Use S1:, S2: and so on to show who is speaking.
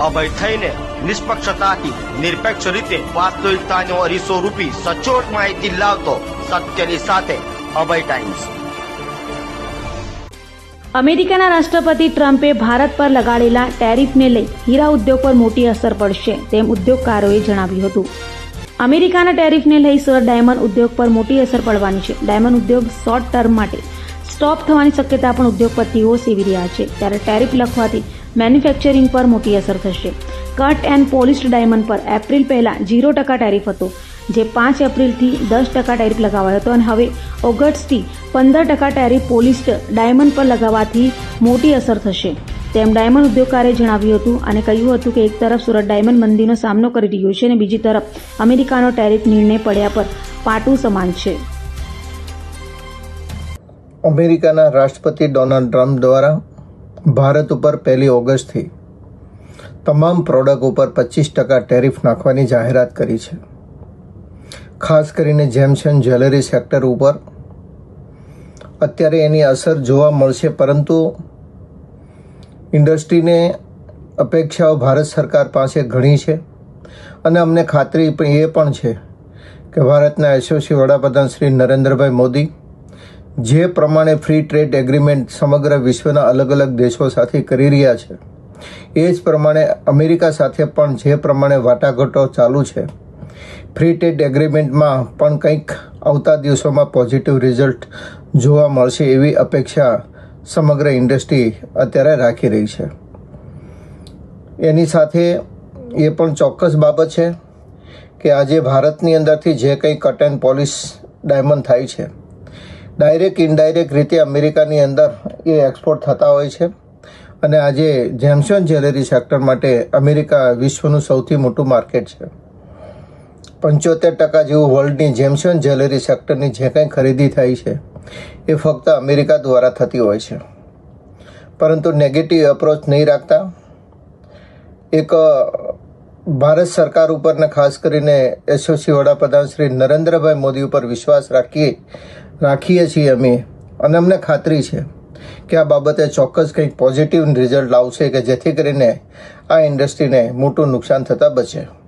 S1: અભય થઈને નિષ્પક્ષતાથી, નિરપેક્ષ રીતે વાસ્તવિકતાનો અરીસો રૂપી સચોટ માહિતી લાવતો સત્યની સાથે અભય ટાઈમ્સ.
S2: અમેરિકાના રાષ્ટ્રપતિ ટ્રમ્પે ભારત પર લગાડેલા ટેરિફને લઈ હીરા ઉદ્યોગ પર મોટી અસર પડશે તેમ ઉદ્યોગકારોએ જણાવ્યું હતું. અમેરિકાના ટેરિફને લઈ સર ડાયમંડ ઉદ્યોગ પર મોટી અસર પડવાની છે. ડાયમંડ ઉદ્યોગ શોર્ટ ટર્મ માટે સ્ટોપ થવાની શક્યતા પણ ઉદ્યોગપતિઓ સેવી રહ્યા છે. ત્યારે ટેરિફ લખવાથી મેન્યુફેક્ચરિંગ પર મોટી અસર થશે. કટ એન્ડ પોલિશ્ડ ડાયમંડ પર એપ્રિલ પહેલા ઝીરો ટકા ટેરિફ હતો, જે પાંચ એપ્રિલથી દસ ટકા ટેરિફ લગાવાયો હતો અને હવે ઓગસ્ટથી પંદર ટકા ટેરિફ પોલિસ્ડ ડાયમંડ પર લગાવવાથી મોટી અસર થશે. તેમ ડાયમંડ ઉદ્યોગકારે જણાવ્યું હતું અને કહ્યું હતું કે એક તરફ સુરત ડાયમંડ મંદીનો સામનો કરી રહ્યું છે અને બીજી તરફ અમેરિકાનો ટેરિફ નિર્ણય પડ્યા પર પાટું સમાન છે.
S3: અમેરિકાના રાષ્ટ્રપતિ ડોનાલ્ડ ટ્રમ્પ દ્વારા ભારત ઉપર પહેલી ઓગસ્ટથી તમામ પ્રોડક્ટ ઉપર પચીસ ટકા ટેરિફ નાખવાની જાહેરાત કરી છે. ખાસ કરીને જેમ્સ એન્ડ જ્વેલરી સેક્ટર ઉપર અત્યારે એની અસર જોવા મળશે, પરંતુ ઇન્ડસ્ટ્રીને અપેક્ષાઓ ભારત સરકાર પાસે ઘણી છે અને અમને ખાતરી એ પણ છે કે ભારતના યશસ્વી વડાપ્રધાન શ્રી નરેન્દ્રભાઈ મોદી જે પ્રમાણે ફ્રી ટ્રેડ એગ્રીમેન્ટ સમગ્ર વિશ્વના અલગ અલગ દેશો સાથે કરી રહ્યા છે. એ જ પ્રમાણે અમેરિકા સાથે પણ જે પ્રમાણે વાટાઘાટો ચાલુ છે ફ્રી ટ્રેડ એગ્રીમેન્ટમાં પણ કંઈક આવતા દિવસોમાં પોઝિટિવ રિઝલ્ટ જોવા મળશે એવી અપેક્ષા સમગ્ર ઇન્ડસ્ટ્રી અત્યારે રાખી રહી છે. એની સાથે એ પણ ચોક્કસ બાબત છે કે આજે ભારતની અંદરથી જે કંઈ કટ એન્ડ પોલિશ ડાયમંડ થાય છે ડાયરેક્ટ ઇનડાયરેક્ટ રીતે અમેરિકાની અંદર એ એક્સપોર્ટ થતા હોય છે. અને આજે જેમ્સોન જ્વેલરી સેક્ટર માટે અમેરિકા વિશ્વનું સૌથી મોટું માર્કેટ છે. પંચોતેર ટકા જેવું વર્લ્ડની જેમ્સન જ્વેલરી સેક્ટરની જે કંઈ ખરીદી થાય છે, એ ફક્ત અમેરિકા દ્વારા થતી હોય છે. પરંતુ નેગેટિવ અપ્રોચ નહીં રાખતા. એક ભારત સરકાર ઉપરને ખાસ કરીને એસઓસી વડાપ્રધાન શ્રી નરેન્દ્રભાઈ મોદી ઉપર વિશ્વાસ રાખીએ રાખીએ છીએ અમે. અને અમને ખાતરી છે કે આ બાબતે ચોક્કસ કંઈક પોઝિટિવ રિઝલ્ટ લાવશે કે જેથી કરીને આ ઇન્ડસ્ટ્રીને મોટું નુકસાન થતાં બચે.